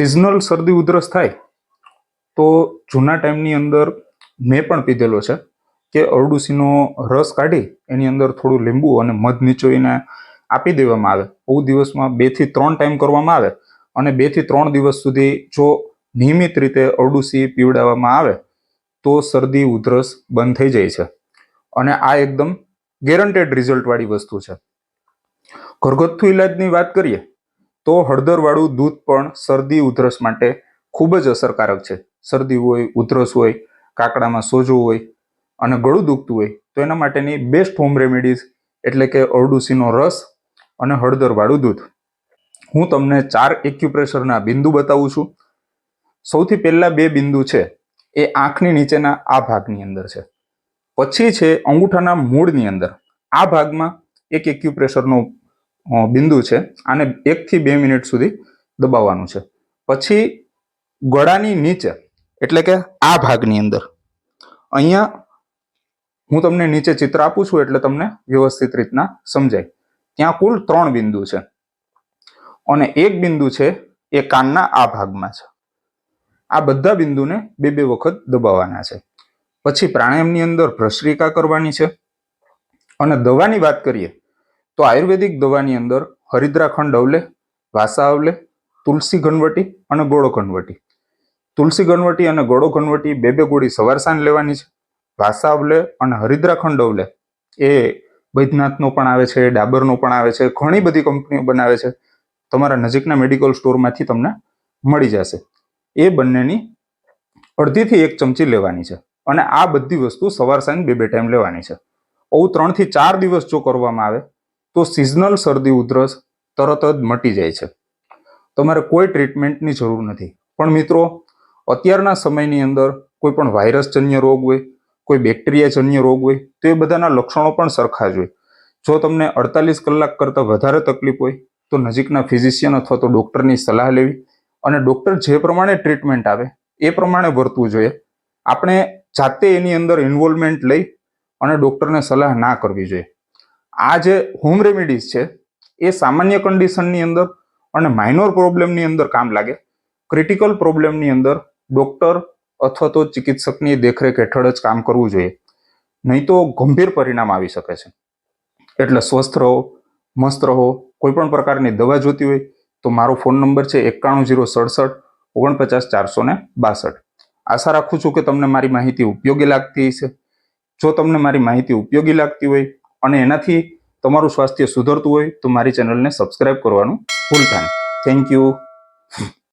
Seasonal શરદી ઉધરસ થાય, તો જૂના ટાઈમની અંદર મેં પણ પીધેલો છે કે અરડુસીનો રસ કાઢી એની અંદર થોડું લીંબુ અને મધ નીચોઈને આપી દેવામાં આવે. બહુ દિવસમાં બેથી ત્રણ ટાઈમ કરવામાં આવે અને બેથી ત્રણ દિવસ સુધી જો નિયમિત રીતે અરડુસી પીવડાવવામાં આવે, તો શરદી ઉધરસ બંધ થઈ જાય છે. અને આ એકદમ ગેરંટેડ રિઝલ્ટવાળી વસ્તુ છે. ઘરગથ્થુ ઇલાજની વાત કરીએ તો હળદરવાળું દૂધ પણ શરદી ઉધરસ માટે ખૂબ જ અસરકારક છે. શરદી હોય, ઉધરસ હોય, કાકડામાં સોજો હોય અને ગળું દુખતું હોય, તો એના માટેની બેસ્ટ હોમ રેમેડીઝ એટલે કે અરડુસીનો રસ અને હળદરવાળું દૂધ. હું તમને ચાર એક્યુપ્રેશરના બિંદુ બતાવું છું. સૌથી પહેલાં બે બિંદુ છે, એ આંખની નીચેના આ ભાગની અંદર છે. પછી છે અંગૂઠાના મૂળની અંદર. આ ભાગમાં એક એક્યુપ્રેશરનો બિંદુ છે. આને એકથી બે મિનિટ સુધી દબાવવાનું છે. પછી ગળાની નીચે, એટલે કે આ ભાગની અંદર. અહીંયા હું તમને નીચે ચિત્ર આપું છું એટલે તમને વ્યવસ્થિત રીતના સમજાય. ત્યાં કુલ ત્રણ બિંદુ છે. અને એક બિંદુ છે એ કાનના આ ભાગમાં છે. આ બધા બિંદુને બે બે વખત દબાવવાના છે. પછી પ્રાણાયામની અંદર ભ્રશ્રિકા કરવાની છે. અને દવાની વાત કરીએ તો આયુર્વેદિક દવાની અંદર હરિદ્રાખંડ અવલે, વાસા અવલે, તુલસી ઘનવટી અને ગોળો ઘનવટી. તુલસી ઘનવટી અને ગોળો ઘનવટી બે બે ગોળી સવાર સાંજ લેવાની છે. વાસા અવલે અને હરિદ્રાખંડ અવલે એ વૈદ્યનાથનો પણ આવે છે, ડાબરનો પણ આવે છે, ઘણી બધી કંપનીઓ બનાવે છે. તમારા નજીકના મેડિકલ સ્ટોરમાંથી તમને મળી જશે. એ બંનેની અડધીથી એક ચમચી લેવાની છે અને આ બધી વસ્તુ સવાર સાંજ બે બે ટાઈમ લેવાની છે. આવું ત્રણથી ચાર દિવસ જો કરવામાં આવે તો સિઝનલ શરદી ઉધરસ તરત જ મટી જાય છે. તમારે કોઈ ટ્રીટમેન્ટની જરૂર નથી. પણ મિત્રો, અત્યારના સમયની અંદર કોઈ પણ વાયરસજન્ય રોગ હોય, કોઈ બેક્ટેરિયાજન્ય રોગ હોય, તો એ બધાના લક્ષણો પણ સરખા જ હોય. જો તમને અડતાલીસ કલાક કરતાં વધારે તકલીફ હોય, તો નજીકના ફિઝિશિયન અથવા તો ડૉક્ટરની સલાહ લેવી અને ડૉક્ટર જે પ્રમાણે ટ્રીટમેન્ટ આવે, એ પ્રમાણે વર્તવું જોઈએ. આપણે જાતે એની અંદર ઇન્વોલ્વમેન્ટ લઈ અને ડૉક્ટરને સલાહ ના કરવી જોઈએ. આ જે હોમ રેમેડીઝ છે, એ સામાન્ય કન્ડિશનની અંદર અને માઇનોર પ્રોબ્લેમની અંદર કામ લાગે. ક્રિટિકલ પ્રોબ્લેમની અંદર ડૉક્ટર અથવા તો ચિકિત્સકની દેખરેખ હેઠળ જ કામ કરવું જોઈએ. નહીં તો ગંભીર પરિણામ આવી શકે છે. એટલે સ્વસ્થ રહો, મસ્ત રહો કોઈ પણ પ્રકારની દવા જોતી હોય તો મારો ફોન નંબર છે એકાણું જીરો સડસઠ, ઓગણપચાસ ચારસો ને બાસઠ. આશા રાખું છું કે તમને મારી માહિતી ઉપયોગી લાગતી હશે. જો તમને મારી માહિતી ઉપયોગી લાગતી હોય અને એનાથી તમારું સ્વાસ્થ્ય સુધરતું હોય તો મારી ચેનલને સબસ્ક્રાઇબ કરવાનું ભૂલતા નહીં. Thank you